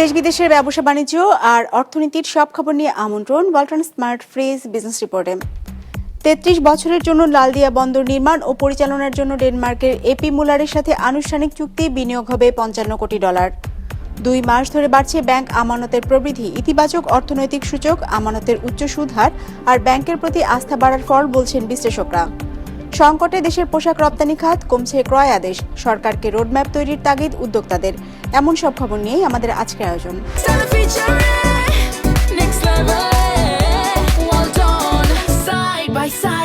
দেশ বিদেশের ব্যবসা বাণিজ্য আর অর্থনীতির সব খবর নিয়ে আমন্ত্রণ ওয়ালটন স্মার্ট ফ্রিজ বিজনেস রিপোর্টে। তেত্রিশ বছরের জন্য লালদিয়া বন্দর নির্মাণ ও পরিচালনার জন্য ডেনমার্কের এপি মুলারের সাথে আনুষ্ঠানিক চুক্তি বিনিয়োগ হবে পঞ্চান্ন কোটি ডলার। দুই মাস ধরে বাড়ছে ব্যাংক আমানতের প্রবৃদ্ধি, ইতিবাচক অর্থনৈতিক সূচক, আমানতের উচ্চ সুদ হার আর ব্যাংকের প্রতি আস্থা বাড়ার ফল বলছেন বিশ্লেষকরা। সংকটে দেশের পোশাক রপ্তানি খাত কমছে ক্রয় আদেশ, সরকারকে রোডম্যাপ তৈরির তাগিদ উদ্যোক্তাদের এমন সব খবর নিয়েই আমাদের আজকের আয়োজন by side.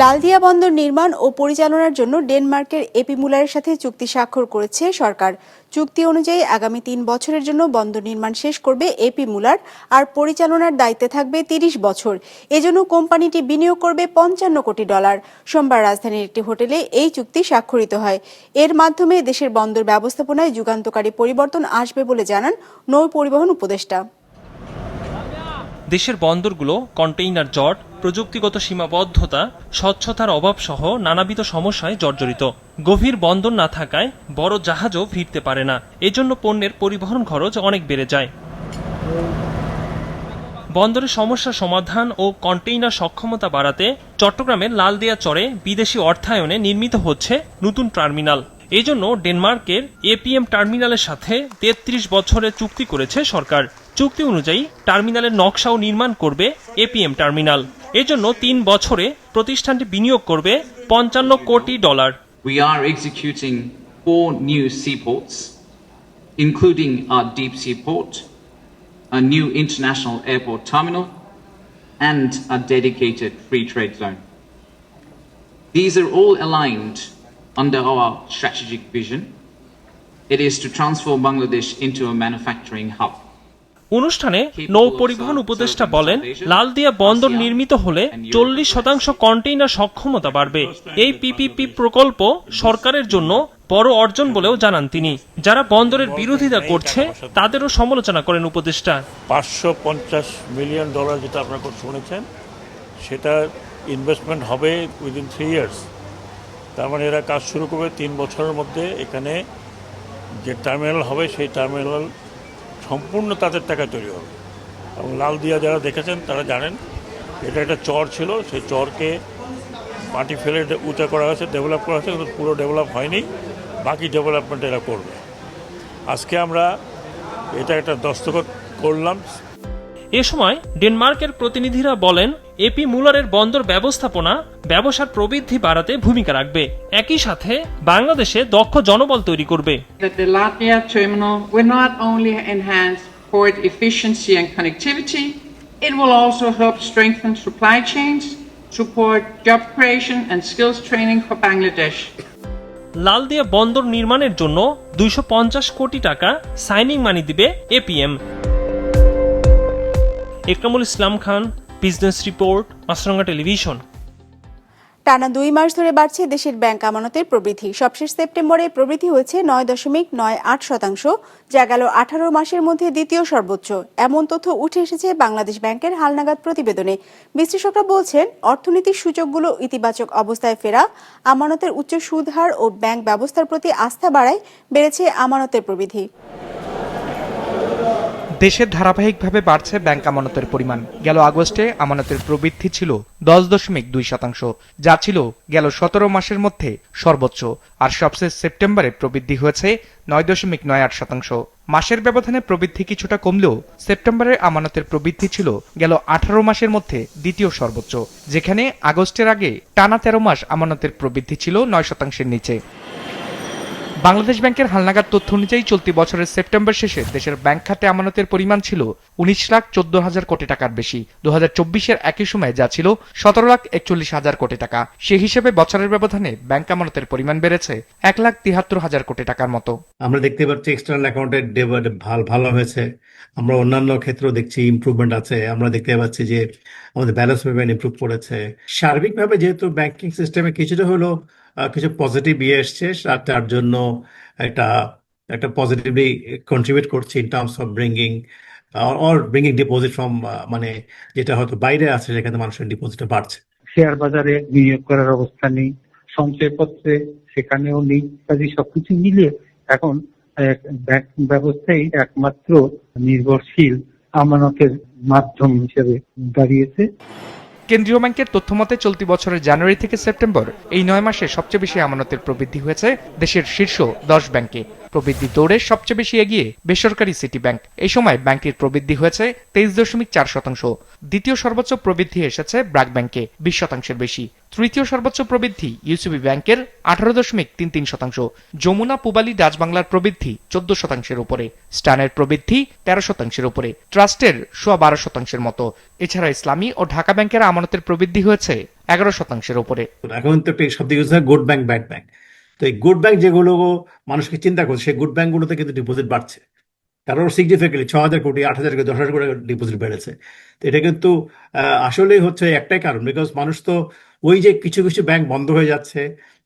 লালদিয়া বন্দর নির্মাণ ও পরিচালনার জন্য ডেনমার্কের এপি মুলারের সাথে চুক্তি স্বাক্ষর করেছে সরকার। চুক্তি অনুযায়ী আগামী তিন বছরের জন্য বন্দর নির্মাণ শেষ করবে এপি মুলার আর পরিচালনার দায়িত্বে থাকবে তিরিশ বছর। এজন্য কোম্পানিটি বিনিয়োগ করবে পঞ্চান্ন কোটি ডলার। সোমবার রাজধানীর একটি হোটেলে এই চুক্তি স্বাক্ষরিত হয়। এর মাধ্যমে দেশের বন্দর ব্যবস্থাপনায় যুগান্তকারী পরিবর্তন আসবে বলে জানান নৌ পরিবহন উপদেষ্টা। দেশের বন্দরগুলো কন্টেইনার জট প্রযুক্তিগত সীমাবদ্ধতা, স্বচ্ছতার অভাব সহ নানাবিধ সমস্যায় জর্জরিত। গভীর বন্দর না থাকায় বড় জাহাজও ভিড়তে পারে না। এজন্য পণ্যের পরিবহন খরচ অনেক বেড়ে যায়। বন্দরের সমস্যা সমাধান ও কন্টেইনার সক্ষমতা বাড়াতে চট্টগ্রামের লালদিয়া চরে বিদেশি অর্থায়নে নির্মিত হচ্ছে নতুন টার্মিনাল। এজন্য ডেনমার্কের এপিএম টার্মিনালের সাথে তেত্রিশ বছরের চুক্তি করেছে সরকার। চুক্তি অনুযায়ী টার্মিনালের নকশাও নির্মাণ করবে এপিএম টার্মিনাল। এজন্য তিন বছরে প্রতিষ্ঠানটি বিনিয়োগ করবে পঞ্চান্ন কোটি dollar We are executing four new seaports, including our deep sea port, a new international airport terminal, and a dedicated free trade zone. These are all aligned under our strategic vision. It is to transform Bangladesh into a manufacturing hub. অনুষ্ঠানে নৌ পরিবহন উপদেষ্টা বলেন লালদিয়া বন্দর নির্মিত হলে চল্লিশ শতাংশ কন্টেইনার সক্ষমতা বাড়বে। এই পিপিপি প্রকল্প সরকারের জন্য বড় অর্জন বলেও জানান তিনি। যারা বন্দরের বিরোধিতা করছে তাদেরও সমালোচনা করেন উপদেষ্টা। পাঁচশো পঞ্চাশ মিলিয়ন ডলার যেটা আপনারা শুনেছেন সেটা ইনভেস্টমেন্ট হবে উইদিন থ্রি ইয়ার্স তার মানে এরা কাজ শুরু করবে তিন বছরের মধ্যে। এখানে যে টার্মিনাল হবে সেই টার্মিনাল সম্পূর্ণ তাদের টাকা তৈরি হবে। এবং লাল দিয়া যারা দেখেছেন, তারা জানেন, এটা একটা চর ছিল। সেই চরকে মাটি ফেলে উঁচা করা হয়েছে ডেভেলপ করা হয়েছে, কিন্তু পুরো ডেভেলপ হয়নি। বাকি ডেভেলপমেন্ট এরা করবে। আজকে আমরা এটা একটা দস্তখত করলাম। এ সময় ডেনমার্কের প্রতিনিধিরা বলেন এপি মুলারের বন্দর ব্যবস্থাপনা ব্যবসার প্রবৃদ্ধি বাড়াতে ভূমিকা রাখবে একই সাথে বাংলাদেশে দক্ষ জনবল তৈরি করবে port efficiency and connectivity, it will also help strengthen supply chains, support job creation and skills training for Bangladesh. Laldia বন্দর নির্মাণের জন্য দুইশো পঞ্চাশ কোটি টাকা সাইনিং মানি দিবে APM Ekramul Islam Khan business report, Maasranga television. টানা দুই মাস ধরে বাড়ছে দেশের ব্যাংক আমানতের প্রবৃদ্ধি। সবশেষ সেপ্টেম্বরে প্রবৃদ্ধি হয়েছে নয় দশমিক নয় আট শতাংশ, যা গেল আঠারো মাসের মধ্যে দ্বিতীয় সর্বোচ্চ। এমন তথ্য উঠে এসেছে বাংলাদেশ ব্যাংকের হালনাগাদ প্রতিবেদনে। বিশ্লেষকরা বলছেন, অর্থনীতির সূচকগুলো ইতিবাচক অবস্থায় ফেরা, আমানতের উচ্চ সুদ হার ও ব্যাংক ব্যবস্থার প্রতি আস্থা বাড়ায়, বেড়েছে আমানতের প্রবৃদ্ধি। দেশে ধারাবাহিকভাবে বাড়ছে ব্যাংক আমানতের পরিমাণ। গেল আগস্টে আমানতের প্রবৃদ্ধি ছিল দশ দশমিক দুই শতাংশ, যা ছিল গেল সতেরো মাসের মধ্যে সর্বোচ্চ, আর সবশেষ সেপ্টেম্বরে প্রবৃদ্ধি হয়েছে নয় দশমিক নয় আট শতাংশ। মাসের ব্যবধানে প্রবৃদ্ধি কিছুটা কমলেও সেপ্টেম্বরের আমানতের প্রবৃদ্ধি ছিল গেল আঠারো মাসের মধ্যে দ্বিতীয় সর্বোচ্চ, যেখানে আগস্টের আগে টানা তেরো মাস আমানতের প্রবৃদ্ধি ছিল নয় শতাংশের নিচে। বাংলাদেশ ব্যাংকের হালনাগাদ তথ্য অনুযায়ী চলতি বছরের সেপ্টেম্বর শেষে দেশের ব্যাংক খাতে আমানতের পরিমাণ ছিল উনিশ লাখ চোদ্দ হাজার কোটি টাকার বেশি। দু হাজার চব্বিশের একই সময়ে যা ছিল সতেরো লাখ একচল্লিশ হাজার কোটি টাকা। সে হিসেবে বছরের ব্যবধানে ব্যাংক আমানতের পরিমাণ বেড়েছে এক লাখ তিয়াত্তর হাজার কোটি টাকার মতো। আমরা দেখতে পাচ্ছি এক্সটার্নাল অ্যাকাউন্টের ভালো ভালো হয়েছে। আমরা অন্যান্য ক্ষেত্রেও দেখছি ইমপ্রুভমেন্ট আছে। আমরা দেখতে পাচ্ছি যে আমাদের ব্যালেন্স পেমেন্ট ইমপ্রুভ করেছে। সার্বিকভাবে যেহেতু ব্যাংকিং সিস্টেমে কিছুটা হলো কিছু পজিটিভ ইয়ে এসছে আর তার জন্য একটা একটা পজিটিভলি কন্ট্রিবিউট করছে in terms of bringing or bringing deposit from মানে যেটা হয়তো বাইরে আছে, সেখানে মানুষের ডিপোজিটটা বাড়ছে। শেয়ার বাজারে বিনিয়োগ করার অবস্থা নেই সঞ্চয়পত্রে সেখানেও নেই, কাজে সবকিছু মিলিয়ে এখন ব্যাংক ব্যবস্থাই একমাত্র নির্ভরশীল আমানতের মাধ্যম হিসেবে দাঁড়িয়েছে। কেন্দ্রীয় ব্যাংকের তথ্যমতে, চলতি বছরের জানুয়ারি থেকে সেপ্টেম্বর এই নয় মাসে সবচেয়ে বেশি আমানতের প্রবৃদ্ধি হয়েছে দেশের শীর্ষ দশ ব্যাংকে। প্রবৃদ্ধি দৌড়ে সবচেয়ে বেশি এগিয়ে বেসরকারি সিটি ব্যাংক। এই সময় ব্যাংকটির প্রবৃদ্ধি হয়েছে তেইশ দশমিক চার শতাংশ। দ্বিতীয় সর্বোচ্চ প্রবৃদ্ধি এসেছে ব্র্যাক ব্যাংকে, বিশ শতাংশের বেশি। তৃতীয় সর্বোচ্চ প্রবৃদ্ধি ইউসিবি ব্যাংকের আঠারো দশমিক তিন তিন শতাংশ, যমুনা পুবালি ডাচবাংলার প্রবৃদ্ধি চোদ্দ শতাংশের উপরে স্টানের প্রবৃদ্ধি তেরো শতাংশের উপরে, ট্রাস্টের সোয়া বারো শতাংশের মতো। এছাড়া ইসলামী ও ঢাকা ব্যাংকের আমানতের প্রবৃদ্ধি হয়েছে এগারো শতাংশের উপরে। গুড ব্যাংক ব্যাড ব্যাংক তো এই গুড ব্যাংক যেগুলো মানুষকে চিন্তা করছে, সেই গুড ব্যাংকগুলোতে কিন্তু ডিপোজিট বাড়ছে। কারণ সিগনিফিকেন্টলি ছ হাজার কোটি, আট হাজার কোটি, দশ হাজার কোটি ডিপোজিট বেড়েছে। তো এটা কিন্তু আসলেই হচ্ছে একটাই কারণ বিকজ মানুষ তো ওই যে কিছু কিছু ব্যাংক বন্ধ হয়ে যাচ্ছে,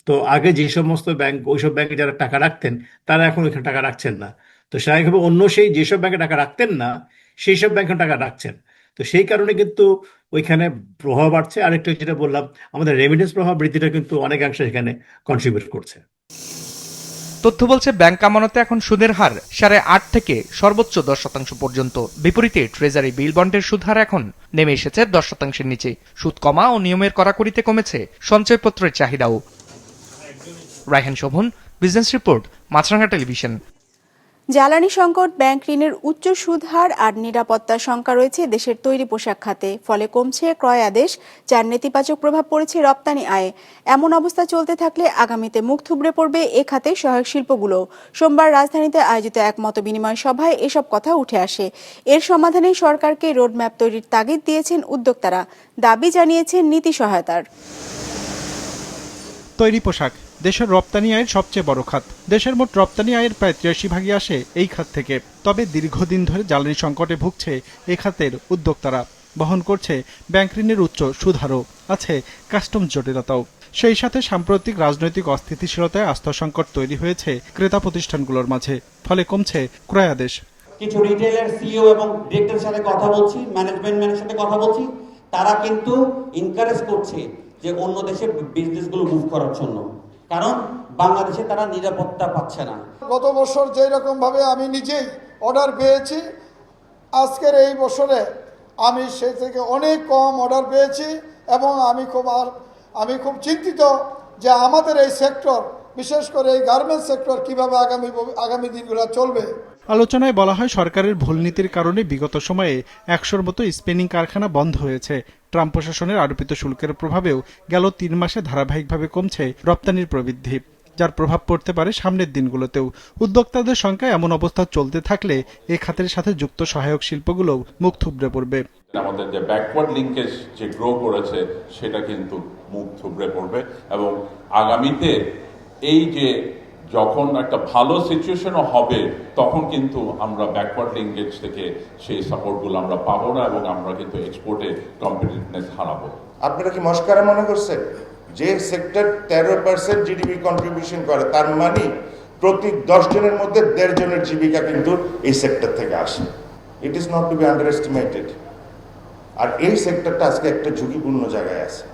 তো আগে যে সমস্ত ব্যাংক ওইসব ব্যাংকে যারা টাকা রাখতেন, তারা এখন ওইখানে টাকা রাখছেন না। তো স্বাভাবিকভাবে অন্য সেই যেসব ব্যাংকে টাকা রাখতেন না, সেই সব ব্যাংকে টাকা রাখছেন। তো সেই কারণে কিন্তু ওইখানে প্রভাব বাড়ছে। আরেকটা যেটা বললাম, আমাদের রেমিটেন্স প্রভাব বৃদ্ধিটা কিন্তু অনেকাংশে এখানে কন্ট্রিবিউট করছে। তথ্য বলছে, ব্যাংক আমানতে এখন সুদের হার সাড়ে আট থেকে সর্বোচ্চ দশ শতাংশ পর্যন্ত। বিপরীতে ট্রেজারি বিল বন্ডের সুদ হার এখন নেমে এসেছে দশ শতাংশের নিচে। সুদ কমা ও নিয়মের কড়াকড়িতে কমেছে সঞ্চয়পত্রের চাহিদাও। Raihan Shovon, business report Maasranga television. জ্বালানি সংকট, ব্যাংক ঋণের উচ্চ সুদহার আর নিরাপত্তার শঙ্কা রয়েছে দেশের তৈরি পোশাক খাতে। ফলে কমছে ক্রয় আদেশ, যার নেতিবাচক প্রভাব পড়েছে রপ্তানি আয়ে। এমন অবস্থা চলতে থাকলে আগামীতে মুখ থুবড়ে পড়বে এ খাতে সহায়ক শিল্পগুলো। সোমবার রাজধানীতে আয়োজিত এক মত বিনিময় সভায় এসব কথা উঠে আসে। এর সমাধানে সরকারকে রোডম্যাপ তৈরির তাগিদ দিয়েছেন উদ্যোক্তারা। দাবি জানিয়েছেন নীতি সহায়তার। তৈরি পোশাক। দেশের রপ্তানি আয়ের সবচেয়ে বড় খাত। দেশের মোট রপ্তানি আয়ের প্রায় তিরাশি ভাগই আসে এই খাত থেকে। তবে দীর্ঘদিন ধরে জ্বালানি সংকটে ভুগছে এ খাতের উদ্যোক্তারা। বহন করছে ব্যাংক ঋণের উচ্চ সুধারও আছে কাস্টম জটিলতাও। সেই সাথে সাম্প্রতিক রাজনৈতিক অস্থিতিশীলতায় আস্থা সংকট তৈরি হয়েছে ক্রেতা প্রতিষ্ঠানগুলোর মাঝে। ফলে কমছে ক্রয়াদেশ কিছু রিটেলের সিইও এবং ডিরেক্টরের সাথে কথা বলছি ম্যানেজমেন্ট ম্যানের সাথে কথা বলছি। তারা কিন্তু ইনকারেজ করছে যে অন্য দেশে বিজনেসগুলো মুভ করার জন্য। কারণ বাংলাদেশে তারা নিরাপত্তা পাচ্ছে না। গত বছর যেই রকম ভাবে আমি নিজেই অর্ডার পেয়েছি, আজকের এই বছরে আমি সে থেকে অনেক কম অর্ডার পেয়েছি এবং আমি খুব আর আমি খুব চিন্তিত যে আমাদের এই সেক্টর বিশেষ করে এই গার্মেন্টস সেক্টর কীভাবে আগামী আগামী দিনগুলো চলবে? আলোচনায় বলা হয় সরকারের ভুল নীতির কারণে বিগত সময়ে একশোর মতো স্পেনিং কারখানা বন্ধ হয়েছে। ট্রাম্প প্রশাসনের আরোপিত শুল্কের প্রভাবেও গেল তিন মাসে ধারাবাহিকভাবে কমছে রপ্তানির প্রবৃদ্ধি যার প্রভাব পড়তে পারে সামনের দিনগুলোতেও। উদ্যোক্তাদের সংখ্যায় এমন অবস্থা চলতে থাকলে এ খাতের সাথে যুক্ত সহায়ক শিল্পগুলোও মুখ থুবড়ে পড়বে। আমাদের যে ব্যাকওয়ার্ড লিঙ্কেজ যে গ্রো করেছে সেটা কিন্তু মুখ থুবড়ে পড়বে এবং আগামীতে এই যে যখন একটা ভালো সিচুয়েশনও হবে, তখন কিন্তু আমরা ব্যাকওয়ার্ড লিঙ্কেজ থেকে সেই সাপোর্টগুলো আমরা পাবো না এবং আমরা কিন্তু এক্সপোর্টে কম্পিটিভনেস হারাবো। আপনারা কি মস্কারা মনে করছেন? যে সেক্টর তেরো পার্সেন্ট জিডিপি কন্ট্রিবিউশন করে, তার মানে প্রতি দশ জনের মধ্যে দেড় জনের জীবিকা কিন্তু এই সেক্টর থেকে আসে। It is not to be underestimated আর এই সেক্টরটা আজকে একটা ঝুঁকিপূর্ণ জায়গায় আছে।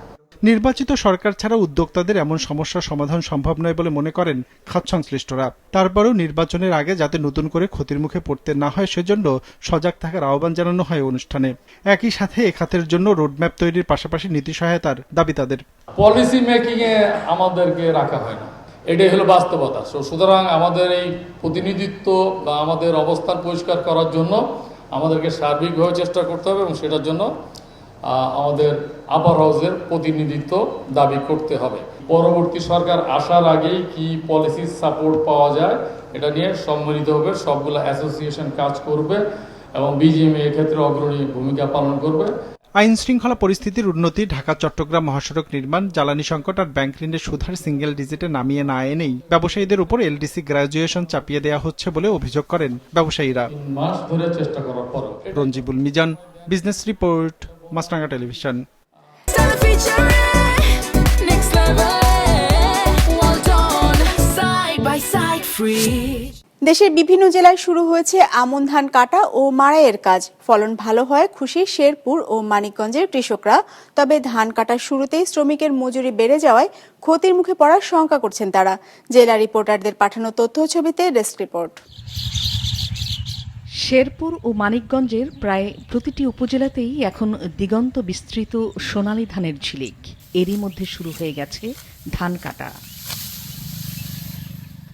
নির্বাচিত সরকার ছাড়া উদ্যোক্তাদের এমন সমস্যার সমাধান সম্ভব নয় বলে মনে করেন খাত সংশ্লিষ্টরা। তারপরেও নির্বাচনের আগে যাতে নতুন করে ক্ষতির মুখে পড়তে না হয় সেজন্য সজাগ থাকার আহ্বান জানানো হয় অনুষ্ঠানে। একই সাথে এ খাতের জন্য রোডম্যাপ তৈরির পাশাপাশি নীতি সহায়তার দাবি তাদের। পলিসি মেকিং এ আমাদেরকে রাখা হয় না। এটাই হলো বাস্তবতা। সুতরাং আমাদের এই প্রতিনিধিত্ব বা আমাদের অবস্থান পরিষ্কার করার জন্য আমাদেরকে সার্বিকভাবে চেষ্টা করতে হবে এবং সেটার জন্য আমাদের আপার হাউসের প্রতিনিধিত্ব দাবি করতে হবে। পরবর্তী সরকার আসার আগেই কি পলিসি সাপোর্ট পাওয়া যায় এটা নিয়ে সম্মিলিত হবে সবগুলো অ্যাসোসিয়েশন কাজ করবে এবং বিজিএমএ এক্ষেত্রে অগ্রণী ভূমিকা পালন করবে। আইন শৃঙ্খলা পরিস্থিতির উন্নতি ঢাকা চট্টগ্রাম মহাসড়ক নির্মাণ জ্বালানি সংকট আর ব্যাংক ঋণের সুধার সিঙ্গেল ডিজিটে নামিয়ে না এনেই ব্যবসায়ীদের উপর এলডিসি গ্রাজুয়েশন চাপিয়ে দেওয়া হচ্ছে বলে অভিযোগ করেন ব্যবসায়ীরা। মাস ধরে চেষ্টা করার পরও। Ranjibul Mizan business report Maasranga television. দেশের বিভিন্ন জেলায় শুরু হয়েছে আমন ধান কাটা ও মাড়াইয়ের কাজ। ফলন ভালো হয় খুশি শেরপুর ও মানিকগঞ্জের কৃষকরা। তবে ধান কাটার শুরুতেই শ্রমিকের মজুরি বেড়ে যাওয়ায় ক্ষতির মুখে পড়ার শঙ্কা করছেন তারা। জেলা রিপোর্টারদের পাঠানো তথ্য ছবিতে ডেস্ক রিপোর্ট। শেরপুর ও মানিকগঞ্জের প্রায় প্রতিটি উপজেলাতেই এখন দিগন্ত বিস্তৃত সোনালী ধানের ঝিলিক। এরই মধ্যে শুরু হয়ে গেছে ধান কাটা।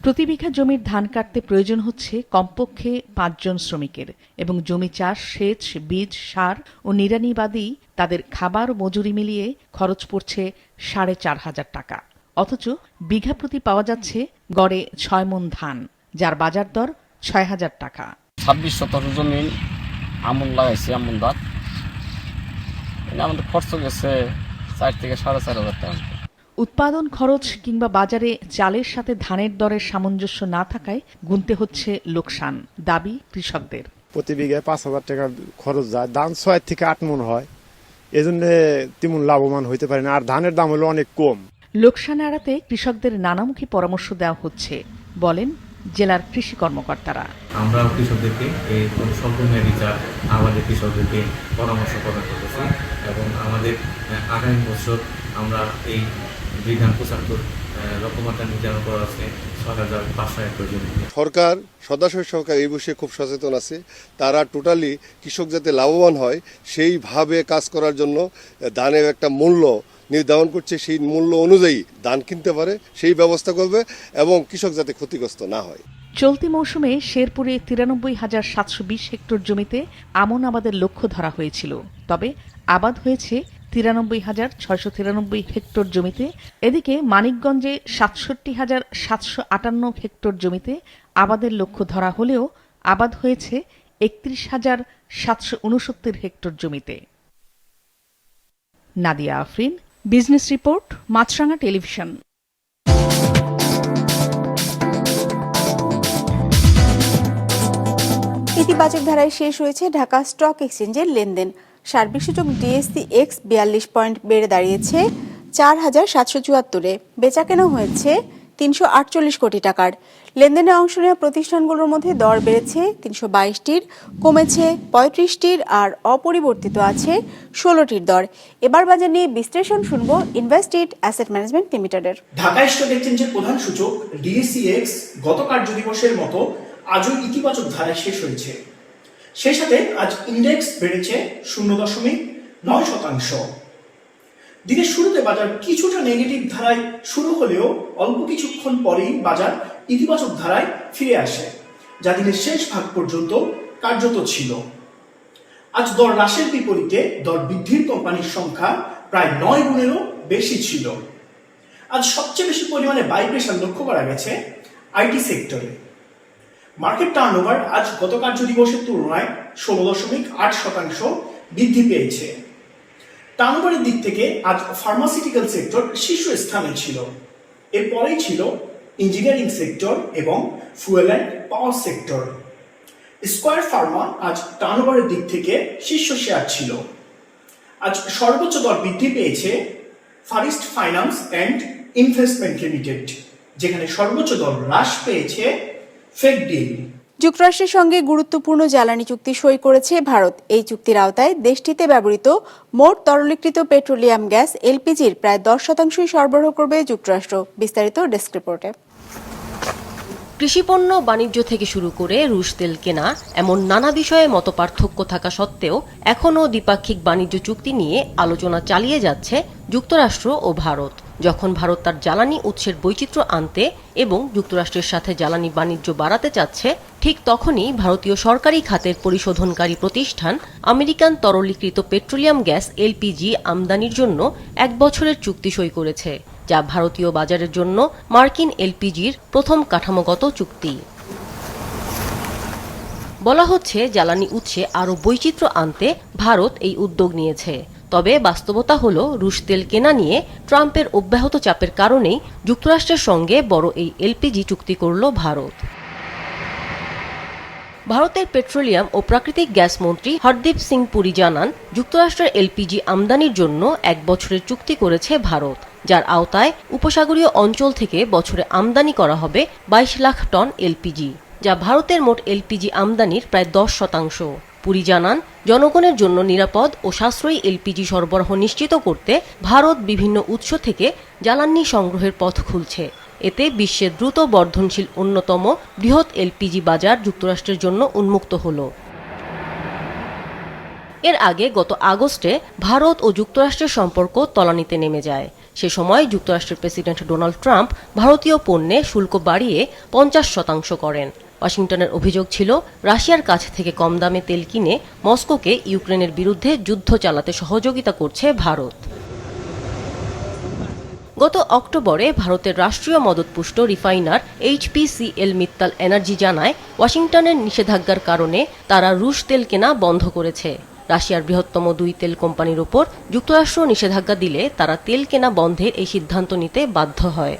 প্রতি বিঘা জমির ধান কাটতে প্রয়োজন হচ্ছে কমপক্ষে পাঁচজন শ্রমিকের এবং জমি চাষ, সেচ, বীজ, সার ও নিড়ানি বাদেই তাদের খাবার মজুরি মিলিয়ে খরচ পড়ছে সাড়ে চার হাজার টাকা। অথচ বিঘা প্রতি পাওয়া যাচ্ছে গড়ে ছয় মন ধান, যার বাজার দর ছয় হাজার টাকা। ছাব্বিশ শতক জমিন আমন লাগাইছি আমন এটা আমাদের খরচ গেছে চার থেকে সাড়ে চার হাজার টাকা। উৎপাদন খরচ কিংবা বাজারে চালের সাথে ধানের দরের সামঞ্জস্য না থাকায় গুনতে হচ্ছে লোকসান দাবি কৃষকদের। প্রতি বিঘায় পাঁচ হাজার টাকা খরচ যায়। ধান ছয় থেকে আট মন হয়। এজন্য তেমন লাভবান হইতে পারে না। আর ধানের দাম হলো অনেক কম। লোকসান এড়াতে কৃষকদের নানামুখী পরামর্শ দেওয়া হচ্ছে বলেন জেলার কৃষি কর্মকর্তারা। আমরা কৃষকদেরকে এই সম্পূর্ণ রিচার্জ আমাদের কৃষকদেরকে পরামর্শ প্রদান করতেছি এবং আমাদের আগামী বছর আমরা এই বিধান পঁচাত্তর লক্ষ্যমাত্রা নির্ধারণ করা আছে সরকার সদাশয় সরকার এই বিষয়ে খুব সচেতন আছে। তারা টোটালি কৃষক যাতে লাভবান হয় সেইভাবে কাজ করার জন্য ধানের একটা মূল্য নির্ধারণ করছে সেই মূল্য অনুযায়ী ধান কিনতে পারে, সেই ব্যবস্থা করবে এবং কৃষক যাতে ক্ষতিগ্রস্ত না হয়। চলতি মৌসুমে শেরপুরে তিরানব্বই হাজার সাতশো বিশ হেক্টর জমিতে আমন আবাদের লক্ষ্য ধরা হয়েছিল। তবে আবাদ হয়েছে তিরানব্বই হাজার ছয়শো তিরানব্বই হেক্টর জমিতে। এদিকে মানিকগঞ্জে সাতষট্টি হাজার সাতশো আটান্ন হেক্টর জমিতে আবাদের লক্ষ্য ধরা হলেও আবাদ হয়েছে একত্রিশ হাজার সাতশো উনসত্তর হেক্টর জমিতে। Nadia Afrin business report, Maasranga television. ইতিবাচক ধারায় শেষ হয়েছে ঢাকা স্টক এক্সচেঞ্জের লেনদেন। সার্বিক সূচক ডিএসসি এক্স বিয়াল্লিশ পয়েন্ট বেড়ে দাঁড়িয়েছে চার হাজার সাতশো চুয়াত্তরে বেচাকেনা হয়েছে তিনশো আটচল্লিশ কোটি টাকার। লেনদেনে অংশ নেওয়া প্রতিষ্ঠানগুলোর মধ্যে দর বেড়েছে তিনশো বাইশটির, কমেছে পঁয়ত্রিশটির আর অপরিবর্তিত আছে ষোলোটির দর। এবার বাজার নিয়ে বিশ্লেষণ শুনব ইনভেস্টিড অ্যাসেট ম্যানেজমেন্ট লিমিটেডের ঢাকা স্টক এক্সচেঞ্জের প্রধান সূচক ডিএসিএক্স গত কার্য দিবসের মতো আজও ইতিবাচক ধারায় শেষ হয়েছে। সেই সাথে আজ ইন্ডেক্স বেড়েছে শূন্য দশমিক নয় শতাংশ। দিনের শুরুতে বাজার কিছুটা নেগেটিভ ধারায় শুরু হলেও অল্প কিছুক্ষণ পরেই বাজার ইতিবাচক ধারায় ফিরে আসে, যা দিনের শেষ ভাগ পর্যন্ত কার্যত ছিল। আজ দর হ্রাসের বিপরীতে দর বৃদ্ধির কোম্পানির সংখ্যা প্রায় নয় গুণেরও বেশি ছিল। আজ সবচেয়ে বেশি পরিমাণে বাই প্রেশার লক্ষ্য করা গেছে আইটি সেক্টরে। মার্কেট টার্নওভার আজ গত কার্য দিবসের তুলনায় ষোলো দশমিক আট শতাংশ বৃদ্ধি পেয়েছে। টার্নওভারের দিক থেকে আজ ফার্মাসিউটিক্যাল সেক্টর শীর্ষস্থানে ছিল। এরপরেই ছিল ইঞ্জিনিয়ারিং সেক্টর এবং fuel and power sector Square Pharma আজ টার্নওভারের দিক থেকে শীর্ষ শেয়ার ছিল। আজ সর্বোচ্চ দর বৃদ্ধি পেয়েছে First Finance and Investment Limited যেখানে সর্বোচ্চ দর হ্রাস পেয়েছে ফেক ডিল যুক্তরাষ্ট্রের সঙ্গে গুরুত্বপূর্ণ জ্বালানি চুক্তি সই করেছে ভারত। এই চুক্তির আওতায় দেশটিতে ব্যবহৃত মোট তরলীকৃত পেট্রোলিয়াম গ্যাস, এলপিজির প্রায় দশ শতাংশই সরবরাহ করবে যুক্তরাষ্ট্র। বিস্তারিত ডেস্ক রিপোর্টে। কৃষিপণ্য বাণিজ্য থেকে শুরু করে রুশ তেল কেনা, এমন নানা বিষয়ে মতপার্থক্য থাকা সত্ত্বেও এখনও দ্বিপাক্ষিক বাণিজ্য চুক্তি নিয়ে আলোচনা চালিয়ে যাচ্ছে যুক্তরাষ্ট্র ও ভারত। যখন ভারত তার জ্বালানি উৎসের বৈচিত্র্য আনতে এবং যুক্তরাষ্ট্রের সাথে জ্বালানি বাণিজ্য বাড়াতে চাচ্ছে ঠিক তখনই ভারতীয় সরকারি খাতের পরিশোধনকারী প্রতিষ্ঠান আমেরিকান তরলীকৃত পেট্রোলিয়াম গ্যাস এলপিজি আমদানির জন্য এক বছরের চুক্তি সই করেছে, যা ভারতীয় বাজারের জন্য মার্কিন এলপিজির প্রথম কাঠামোগত চুক্তি। বলা হচ্ছে, জ্বালানি উৎসে আরও বৈচিত্র্য আনতে ভারত এই উদ্যোগ নিয়েছে। তবে বাস্তবতা হল, রুশ তেল কেনা নিয়ে ট্রাম্পের অব্যাহত চাপের কারণেই যুক্তরাষ্ট্রের সঙ্গে বড় এই এলপিজি চুক্তি করল ভারত। ভারতের পেট্রোলিয়াম ও প্রাকৃতিক গ্যাস মন্ত্রী হরদীপ সিং পুরি জানান, যুক্তরাষ্ট্রের এলপিজি আমদানির জন্য এক বছরের চুক্তি করেছে ভারত, যার আওতায় উপসাগরীয় অঞ্চল থেকে বছরে আমদানি করা হবে বাইশ লাখ টন এলপিজি, যা ভারতের মোট এলপিজি আমদানির প্রায় দশ শতাংশ। পুরি জানান, জনগণের জন্য নিরাপদ ও সাশ্রয়ী এলপিজি সরবরাহ নিশ্চিত করতে ভারত বিভিন্ন উৎস থেকে জ্বালানি সংগ্রহের পথ খুলছে। এতে বিশ্বের দ্রুত বর্ধনশীল অন্যতম বৃহৎ এলপিজি বাজার যুক্তরাষ্ট্রের জন্য উন্মুক্ত হলো। এর আগে গত আগস্টে ভারত ও যুক্তরাষ্ট্রের সম্পর্ক তলানিতে নেমে যায়। সে সময় যুক্তরাষ্ট্রের প্রেসিডেন্ট ডোনাল্ড ট্রাম্প ভারতীয় পণ্যে শুল্ক বাড়িয়ে পঞ্চাশ শতাংশ করেন। ওয়াশিংটনের অভিযোগ ছিল, রাশিয়ার কাছ থেকে কম দামে তেল কিনে মস্কোকে ইউক্রেনের বিরুদ্ধে যুদ্ধ চালাতে সহযোগিতা করছে ভারত। গত অক্টোবরে ভারতের রাষ্ট্রীয় মদতপুষ্ট রিফাইনার এইচপিসিএল মিত্তাল এনার্জি জানায়, ওয়াশিংটনের নিষেধাজ্ঞার কারণে তারা রুশ তেল কেনা বন্ধ করেছে। রাশিয়ার বৃহত্তম দুই তেল কোম্পানির উপর যুক্তরাষ্ট্র নিষেধাজ্ঞা দিলে তারা তেল কেনা বন্ধের এই সিদ্ধান্ত নিতে বাধ্য হয়।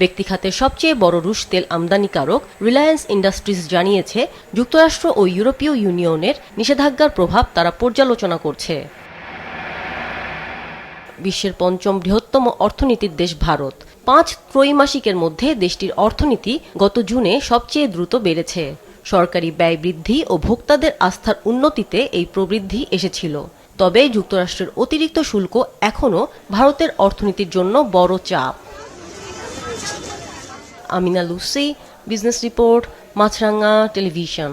ব্যক্তিখাতের সবচেয়ে বড় রুশ তেল আমদানিকারক রিলায়েন্স ইন্ডাস্ট্রিজ জানিয়েছে, যুক্তরাষ্ট্র ও ইউরোপীয় ইউনিয়নের নিষেধাজ্ঞার প্রভাব তারা পর্যালোচনা করছে। বিশ্বের পঞ্চম বৃহত্তম অর্থনীতির দেশ ভারত। পাঁচ ত্রৈমাসিকের মধ্যে দেশটির অর্থনীতি গত জুনে সবচেয়ে দ্রুত বেড়েছে। সরকারি ব্যয় বৃদ্ধি ও ভোক্তাদের আস্থার উন্নতিতে এই প্রবৃদ্ধি এসেছিল। তবে যুক্তরাষ্ট্রের অতিরিক্ত শুল্ক এখনও ভারতের অর্থনীতির জন্য বড় চাপ। Amina Lucy, business report Maasranga television.